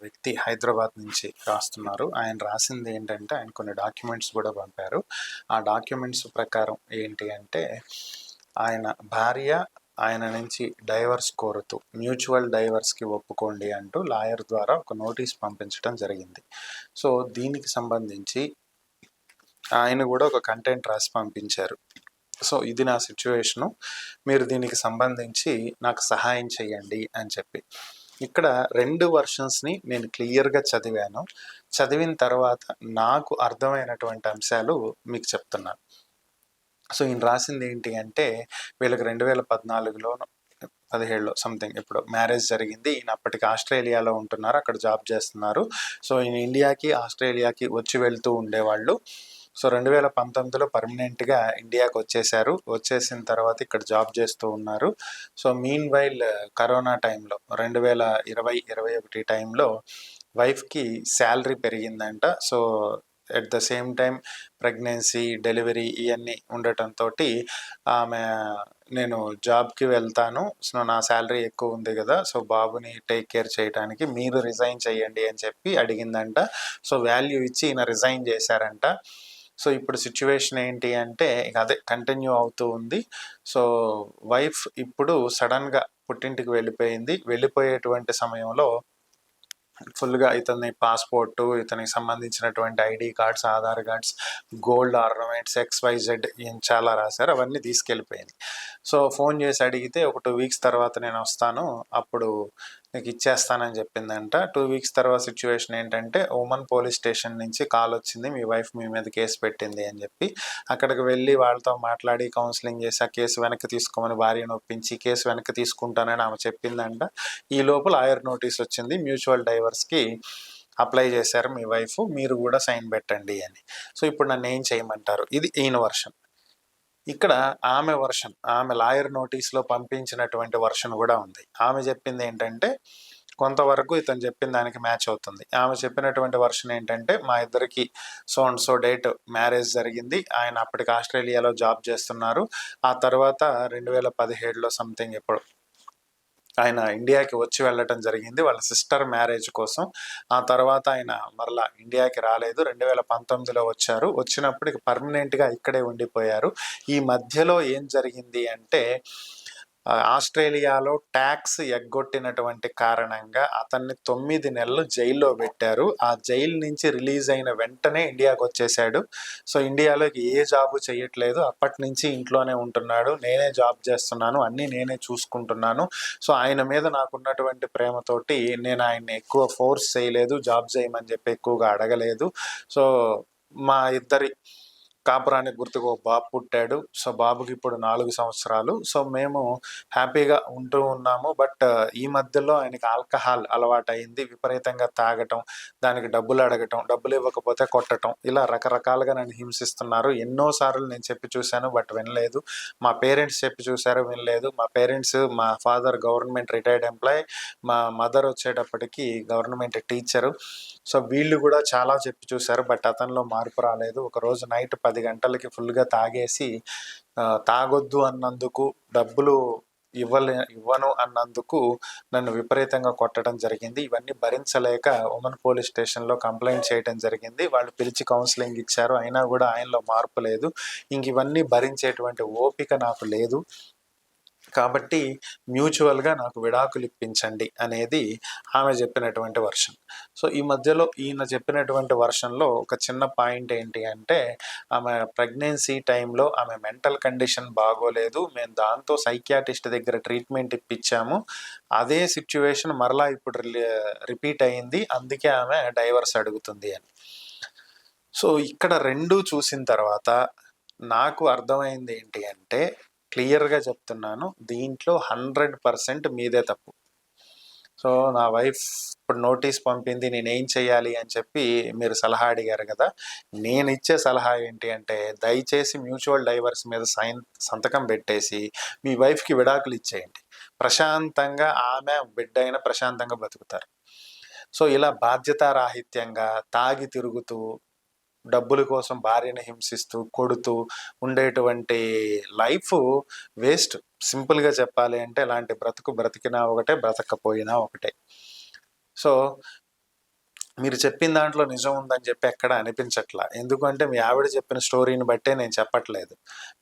వ్యక్తి హైదరాబాద్ నుంచి రాస్తున్నారు. ఆయన రాసింది ఏంటంటే ఆయన కొన్ని డాక్యుమెంట్స్ కూడా పంపారు. ఆ డాక్యుమెంట్స్ ప్రకారం ఏంటి అంటే ఆయన భార్య ఆయన నుంచి డైవర్స్ కోరుతూ మ్యూచువల్ డైవర్స్కి ఒప్పుకోండి అంటూ లాయర్ ద్వారా ఒక నోటీస్ పంపించడం జరిగింది. సో దీనికి సంబంధించి ఆయన కూడా ఒక కంటెంట్ రాసి పంపించారు. సో ఇది నా సిచ్యువేషను. మీరు దీనికి సంబంధించి నాకు సహాయం చేయండి అని చెప్పి. ఇక్కడ రెండు వర్షన్స్ని నేను క్లియర్గా చదివాను. చదివిన తర్వాత నాకు అర్థమైనటువంటి అంశాలు మీకు చెప్తున్నాను. సో ఈయన రాసింది ఏంటి అంటే వీళ్ళకి రెండు వేల పద్నాలుగులో పదిహేడులో సంథింగ్ ఇప్పుడు మ్యారేజ్ జరిగింది. ఈయన అప్పటికి ఆస్ట్రేలియాలో ఉంటున్నారు అక్కడ జాబ్ చేస్తున్నారు. సో ఈయన ఇండియాకి ఆస్ట్రేలియాకి వచ్చి వెళ్తూ ఉండేవాళ్ళు. సో రెండు వేల పంతొమ్మిదిలో పర్మనెంట్గా ఇండియాకి వచ్చేసారు వచ్చేసిన తర్వాత ఇక్కడ జాబ్ చేస్తూ ఉన్నారు. So meanwhile uh, corona టైంలో రెండు వేల ఇరవై ఇరవై ఒకటి టైంలో వైఫ్కి శాలరీ పెరిగిందంట. So at the same time pregnancy delivery ఇవన్నీ ఉండటంతో ఆమె నేను జాబ్కి వెళ్తాను. సో నా శాలరీ ఎక్కువ ఉంది కదా సో బాబుని టేక్ కేర్ చేయడానికి మీరు రిజైన్ చేయండి అని చెప్పి అడిగిందంట. సో వాల్యూ ఇచ్చి ఈయన రిజైన్ చేశారంట. సో ఇప్పుడు సిచ్యువేషన్ ఏంటి అంటే ఇక అదే కంటిన్యూ అవుతూ ఉంది. సో వైఫ్ ఇప్పుడు సడన్గా పుట్టింటికి వెళ్ళిపోయింది. వెళ్ళిపోయేటువంటి సమయంలో ఫుల్గా ఇతని పాస్పోర్టు ఇతనికి సంబంధించినటువంటి ID cards Aadhaar cards gold ornaments XYZ చాలా రాశారు. అవన్నీ తీసుకెళ్ళిపోయింది. సో ఫోన్ చేసి అడిగితే ఒక టూ వీక్స్ తర్వాత నేను వస్తాను. అప్పుడు నీకు ఇచ్చేస్తానని చెప్పిందంట. టూ వీక్స్ తర్వాత సిచ్యువేషన్ ఏంటంటే ఉమెన్ పోలీస్ స్టేషన్ నుంచి కాల్ వచ్చింది. మీ వైఫ్ మీ మీద కేసు పెట్టింది అని చెప్పి. అక్కడికి వెళ్ళి వాళ్ళతో మాట్లాడి కౌన్సిలింగ్ చేసి ఆ కేసు వెనక్కి తీసుకోమని భార్యను ఒప్పించి కేసు వెనక్కి తీసుకుంటానని ఆమె చెప్పిందంట. ఈ లోపు లాయర్ నోటీస్ వచ్చింది. మ్యూచువల్ డైవర్స్కి అప్లై చేశారు మీ వైఫ్ మీరు కూడా సైన్ పెట్టండి అని. సో ఇప్పుడు నన్ను ఏం చేయమంటారు? ఇది ఈయన వర్షన్ ఇక్కడ ఆమె వర్షన్ ఆమె లాయర్ నోటీస్లో పంపించినటువంటి వర్షన్ కూడా ఉంది. ఆమె చెప్పింది ఏంటంటే కొంతవరకు ఇతను చెప్పిన దానికి మ్యాచ్ అవుతుంది. ఆమె చెప్పినటువంటి వర్షన్ ఏంటంటే మా ఇద్దరికి so and so date marriage జరిగింది. ఆయన అప్పటికి ఆస్ట్రేలియాలో జాబ్ చేస్తున్నారు. ఆ తర్వాత రెండు వేల పదిహేడులో సంథింగ్ ఎప్పుడు ఆయన ఇండియాకి వచ్చి వెళ్ళటం జరిగింది. వాళ్ళ సిస్టర్ మ్యారేజ్ కోసం. ఆ తర్వాత ఆయన మరలా ఇండియాకి రాలేదు. రెండు వేల పంతొమ్మిదిలో వచ్చారు వచ్చినప్పుడు పర్మనెంట్గా ఇక్కడే ఉండిపోయారు. ఈ మధ్యలో ఏం జరిగింది అంటే ఆస్ట్రేలియాలో ట్యాక్స్ ఎగ్గొట్టినటువంటి కారణంగా అతన్ని తొమ్మిది నెలలు జైల్లో పెట్టారు. ఆ జైలు నుంచి రిలీజ్ అయిన వెంటనే ఇండియాకి వచ్చేసాడు సో ఇండియాలోకి ఏ జాబు చేయట్లేదు. అప్పటి నుంచి ఇంట్లోనే ఉంటున్నాడు. నేనే జాబ్ చేస్తున్నాను. అన్నీ నేనే చూసుకుంటున్నాను. సో ఆయన మీద నాకున్నటువంటి ప్రేమతోటి నేను ఆయన్ని ఎక్కువ ఫోర్స్ చేయలేదు. జాబ్ చేయమని చెప్పి ఎక్కువగా అడగలేదు. సో మా ఇద్దరి కాపురానికి గుర్తుకు ఒక బాబు పుట్టాడు. సో బాబుకి ఇప్పుడు నాలుగు సంవత్సరాలు. సో మేము హ్యాపీగా ఉంటూ ఉన్నాము. బట్ ఈ మధ్యలో ఆయనకి ఆల్కహాల్ అలవాటైంది విపరీతంగా తాగటం దానికి డబ్బులు అడగటం డబ్బులు ఇవ్వకపోతే కొట్టటం ఇలా రకరకాలుగా నన్ను హింసిస్తున్నారు. ఎన్నోసార్లు నేను చెప్పి చూశాను బట్ వినలేదు. మా పేరెంట్స్ చెప్పి చూశారు వినలేదు. మా పేరెంట్స్ మా ఫాదర్ గవర్నమెంట్ రిటైర్డ్ ఎంప్లాయ్ మా మదర్ వచ్చేటప్పటికి గవర్నమెంట్ టీచరు. సో వీళ్ళు కూడా చాలా చెప్పి చూశారు బట్ అతనిలో మార్పు రాలేదు. ఒక రోజు నైట్ పది గంటలకి ఫుల్గా తాగేసి తాగొద్దు అన్నందుకు డబ్బులు ఇవ్వలే ఇవ్వను అన్నందుకు నన్ను విపరీతంగా కొట్టడం జరిగింది. ఇవన్నీ భరించలేక ఉమెన్ పోలీస్ స్టేషన్లో కంప్లైంట్ చేయడం జరిగింది. వాళ్ళు పిలిచి కౌన్సిలింగ్ ఇచ్చారు. అయినా కూడా ఆయనలో మార్పు లేదు. ఇంక ఇవన్నీ భరించేటువంటి ఓపిక నాకు లేదు. కాబట్టి మ్యూచువల్గా నాకు విడాకులు ఇప్పించండి అనేది ఆమె చెప్పినటువంటి వర్షన్. సో ఈ మధ్యలో ఈయన చెప్పినటువంటి వర్షన్లో ఒక చిన్న పాయింట్ ఏంటి అంటే ఆమె ప్రెగ్నెన్సీ టైంలో ఆమె మెంటల్ కండిషన్ బాగోలేదు మేము దాంతో సైకియాటిస్ట్ దగ్గర ట్రీట్మెంట్ ఇప్పించాము. అదే సిచ్యువేషన్ మరలా ఇప్పుడు రిపీట్ అయింది అందుకే ఆమె డైవర్స్ అడుగుతుంది అని. సో ఇక్కడ రెండు చూసిన తర్వాత నాకు అర్థమైంది ఏంటి అంటే క్లియర్గా చెప్తున్నాను. దీంట్లో హండ్రెడ్ పర్సెంట్ మీదే తప్పు. సో నా వైఫ్ ఇప్పుడు నోటీస్ పంపింది నేనేం చేయాలి అని చెప్పి మీరు సలహా అడిగారు కదా! నేను ఇచ్చే సలహా ఏంటి అంటే దయచేసి మ్యూచువల్ డైవర్స్ మీద సైన్ సంతకం పెట్టేసి మీ వైఫ్కి విడాకులు ఇచ్చేయండి. ప్రశాంతంగా ఆమె బిడ్డ అయినా ప్రశాంతంగా బతుకుతారు. సో ఇలా బాధ్యతారాహిత్యంగా తాగి తిరుగుతూ డబ్బుల కోసం భార్యను హింసిస్తూ కొడుతూ ఉండేటువంటి లైఫ్ వేస్ట్. సింపుల్గా చెప్పాలి అంటే ఇలాంటి బ్రతుకు బ్రతికినా ఒకటే బ్రతకపోయినా ఒకటే. సో మీరు చెప్పిన దాంట్లో నిజం ఉందని చెప్పి ఎక్కడ అనిపించట్లా. ఎందుకంటే మీ ఆవిడ చెప్పిన స్టోరీని బట్టే నేను చెప్పట్లేదు.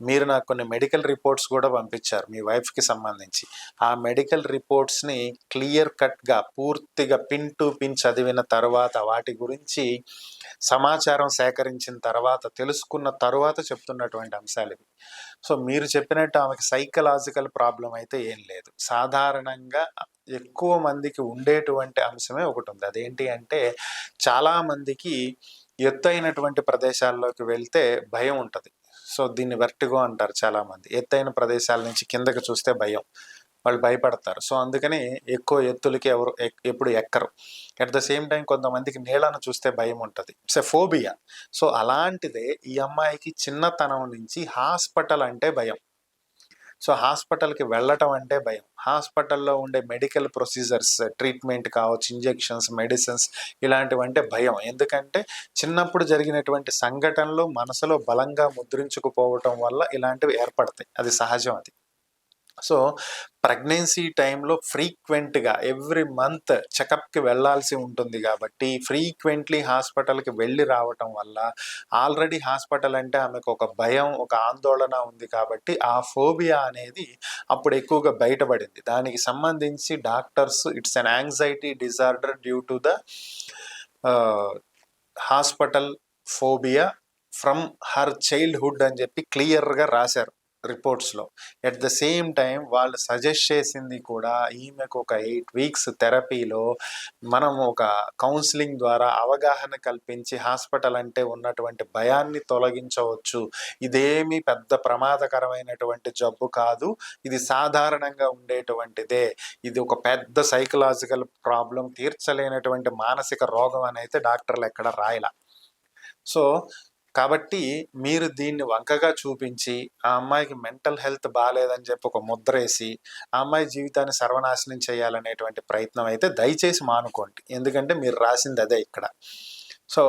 మీరు నాకు కొన్ని మెడికల్ రిపోర్ట్స్ కూడా పంపించారు మీ వైఫ్కి సంబంధించి. ఆ మెడికల్ రిపోర్ట్స్ని క్లియర్ కట్గా పూర్తిగా పిన్ టు పిన్ చదివిన తర్వాత వాటి గురించి సమాచారం సేకరించిన తర్వాత తెలుసుకున్న తర్వాత చెప్తున్నటువంటి అంశాలు ఇవి. సో మీరు చెప్పినట్టు ఆమెకి సైకలాజికల్ ప్రాబ్లం అయితే ఏం లేదు. సాధారణంగా ఎక్కువ మందికి ఉండేటువంటి అంశమే ఒకటి ఉంది అదేంటి అంటే చాలామందికి ఎత్తైనటువంటి ప్రదేశాల్లోకి వెళ్తే భయం ఉంటుంది. సో దీన్ని వెర్టిగో అంటారు చాలామంది ఎత్తైన ప్రదేశాల నుంచి కిందకి చూస్తే భయం. వాళ్ళు భయపడతారు. సో అందుకని ఎక్కువ ఎత్తులకి ఎవరు ఎప్పుడు ఎక్కరు. అట్ ద సేమ్ టైం కొంతమందికి నీళ్ళను చూస్తే భయం ఉంటుంది. So phobia. సో అలాంటిదే ఈ అమ్మాయికి చిన్నతనం నుంచి హాస్పిటల్ అంటే భయం. సో హాస్పిటల్కి వెళ్ళటం అంటే భయం. హాస్పిటల్లో ఉండే మెడికల్ ప్రొసీజర్స్ ట్రీట్మెంట్ కావచ్చు ఇంజెక్షన్స్ మెడిసిన్స్ ఇలాంటివంటే భయం. ఎందుకంటే చిన్నప్పుడు జరిగినటువంటి సంఘటనలు మనసులో బలంగా ముద్రించుకుపోవటం వల్ల ఇలాంటివి ఏర్పడతాయి. అది సహజం అది. సో ప్రెగ్నెన్సీ టైంలో ఫ్రీక్వెంట్గా ఎవ్రీ మంత్ చెకప్కి వెళ్ళాల్సి ఉంటుంది కాబట్టి ఫ్రీక్వెంట్లీ హాస్పిటల్కి వెళ్ళి రావటం వల్ల ఆల్రెడీ హాస్పిటల్ అంటే ఆమెకు ఒక భయం ఒక ఆందోళన ఉంది కాబట్టి ఆ ఫోబియా అనేది అప్పుడు ఎక్కువగా బయటపడింది. దానికి సంబంధించి doctors it's an anxiety disorder due to the hospital phobia from her childhood అని చెప్పి క్లియర్గా రాశారు. రిపోర్ట్స్లో. ఎట్ ద సేమ్ టైం వాళ్ళు సజెస్ట్ చేసింది కూడా ఈమెకు ఒక ఎయిట్ వీక్స్ థెరపీలో మనం ఒక కౌన్సిలింగ్ ద్వారా అవగాహన కల్పించి హాస్పిటల్ అంటే ఉన్నటువంటి భయాన్ని తొలగించవచ్చు. ఇదేమి పెద్ద ప్రమాదకరమైనటువంటి జబ్బు కాదు. ఇది సాధారణంగా ఉండేటువంటిదే. ఇది ఒక పెద్ద సైకలాజికల్ ప్రాబ్లం తీర్చలేనటువంటి మానసిక రోగం అని అయితే డాక్టర్లు ఎక్కడ రాయల. సో కాబట్టి మీరు దీన్ని వంకగా చూపించి ఆ అమ్మాయికి మెంటల్ హెల్త్ బాగాలేదని చెప్పి ఒక ముద్ర వేసి ఆ అమ్మాయి జీవితాన్ని సర్వనాశనం చేయాలనేటువంటి ప్రయత్నం అయితే దయచేసి మానుకోండి. ఎందుకంటే మీరు రాసింది అదే ఇక్కడ. సో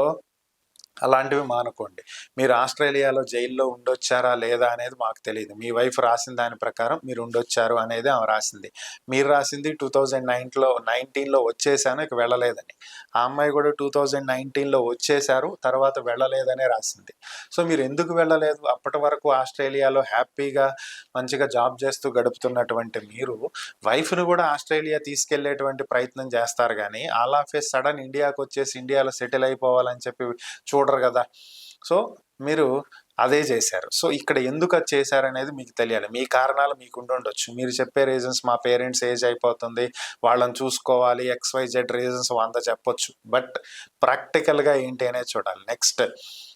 అలాంటివి మానుకోండి. మీరు ఆస్ట్రేలియాలో జైల్లో ఉండొచ్చారా లేదా అనేది మాకు తెలియదు మీ వైఫ్ రాసిన దాని ప్రకారం మీరు ఉండొచ్చారు అనేది ఆమె రాసింది. మీరు రాసింది టూ థౌజండ్ నైన్లో నైన్టీన్లో వచ్చేసాను ఇక వెళ్ళలేదని. ఆ అమ్మాయి కూడా టూ థౌజండ్ నైన్టీన్లో వచ్చేసారు తర్వాత వెళ్ళలేదనే రాసింది. సో మీరు ఎందుకు వెళ్ళలేదు? అప్పటి వరకు ఆస్ట్రేలియాలో హ్యాపీగా మంచిగా జాబ్ చేస్తూ గడుపుతున్నటువంటి మీరు వైఫ్ను కూడా ఆస్ట్రేలియా తీసుకెళ్ళేటువంటి ప్రయత్నం చేస్తారు కానీ ఆల్ ఆఫ్ ఏ సడన్ ఇండియాకి వచ్చేసి ఇండియాలో సెటిల్ అయిపోవాలని చెప్పి చూడ చూడరు కదా. సో మీరు అదే చేశారు. సో ఇక్కడ ఎందుకు అది చేశారనేది మీకు తెలియాలి. మీ కారణాలు మీకు ఉండొచ్చు. మీరు చెప్పే రీజన్స్ మా పేరెంట్స్ ఏజ్ అయిపోతుంది. వాళ్ళని చూసుకోవాలి ఎక్స్ వై జెడ్ రీజన్స్ వంద చెప్పొచ్చు. బట్ ప్రాక్టికల్గా ఏంటి అనేది చూడాలి. నెక్స్ట్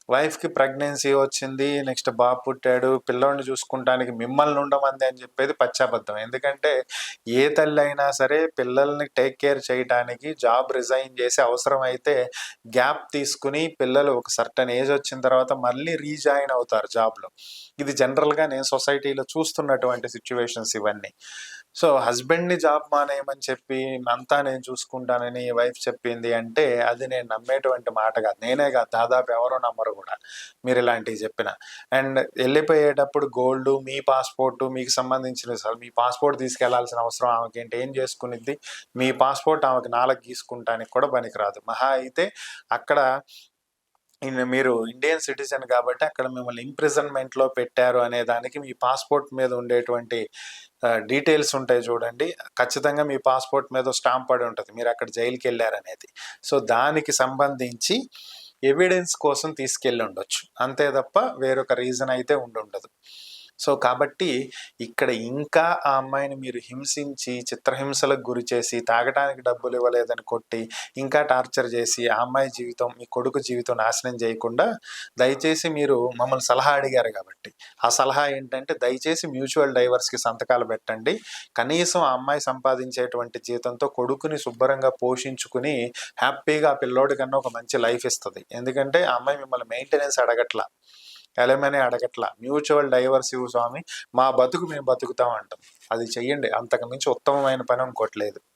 వైఫ్కి ప్రెగ్నెన్సీ వచ్చింది నెక్స్ట్ బాబు పుట్టాడు పిల్లోడిని చూసుకుంటానికి మిమ్మల్ని ఉండమంది అని చెప్పేది పచ్చాబద్ధం ఎందుకంటే ఏ తల్లి అయినా సరే పిల్లల్ని టేక్ కేర్ చేయడానికి జాబ్ రిజైన్ చేసి అవసరం అయితే గ్యాప్ తీసుకుని పిల్లలు ఒక సర్టన్ ఏజ్ వచ్చిన తర్వాత మళ్ళీ రీజాయిన్ అవుతారు జాబ్లో. ఇది జనరల్గా నేను సొసైటీలో చూస్తున్నటువంటి సిచ్యువేషన్స్ ఇవన్నీ. సో హస్బెండ్ని జాబ్ మానేయమని చెప్పి అంతా నేను చూసుకుంటానని వైఫ్ చెప్పింది అంటే అది నేను నమ్మేటువంటి మాట కాదు. నేనే కాదు దాదాపు ఎవరో నమ్మరు కూడా మీరు ఇలాంటివి చెప్పిన. అండ్ వెళ్ళిపోయేటప్పుడు గోల్డ్ మీ పాస్పోర్ట్ మీకు సంబంధించిన సార్ మీ పాస్పోర్ట్ తీసుకెళ్ళాల్సిన అవసరం ఆమెకి ఏంటి? ఏం చేసుకునిద్ది? మీ పాస్పోర్ట్ ఆమెకి నాలుగు గీసుకుంటానికి కూడా పనికిరాదు. మహా అయితే అక్కడ మీరు ఇండియన్ సిటిజన్ కాబట్టి అక్కడ మిమ్మల్ని ఇంప్రిజన్మెంట్లో పెట్టారు అనే దానికి మీ పాస్పోర్ట్ మీద ఉండేటువంటి డీటెయిల్స్ ఉంటాయి చూడండి. ఖచ్చితంగా మీ పాస్పోర్ట్ మీద స్టాంప్ పడి ఉంటుంది. మీరు అక్కడ జైలుకి వెళ్ళారనేది. సో దానికి సంబంధించి ఎవిడెన్స్ కోసం తీసుకెళ్ళి ఉండొచ్చు. అంతే తప్ప వేరొక రీజన్ అయితే ఉండి ఉండదు సో కాబట్టి ఇక్కడ ఇంకా ఆ అమ్మాయిని మీరు హింసించి చిత్రహింసలకు గురి చేసి తాగటానికి డబ్బులు ఇవ్వలేదని కొట్టి ఇంకా టార్చర్ చేసి ఆ అమ్మాయి జీవితం మీ కొడుకు జీవితం నాశనం చేయకుండా దయచేసి మీరు మమ్మల్ని సలహా అడిగారు కాబట్టి. ఆ సలహా ఏంటంటే దయచేసి మ్యూచువల్ డైవర్స్కి సంతకాలు పెట్టండి. కనీసం ఆ అమ్మాయి సంపాదించేటువంటి జీతంతో కొడుకుని శుభ్రంగా పోషించుకుని హ్యాపీగా ఆ పిల్లోడి కన్నా ఒక మంచి లైఫ్ ఇస్తుంది. ఎందుకంటే ఆ అమ్మాయి మిమ్మల్ని మెయింటెనెన్స్ అడగట్లా. ఎలమనే అడగట్లా. మ్యూచువల్ డైవర్స్ ఇవ్వు స్వామి మా బతుకు మేము బతుకుతాం అంటాం. అది చెయ్యండి. అంతకు మించి ఉత్తమమైన పని ఇంకోటి లేదు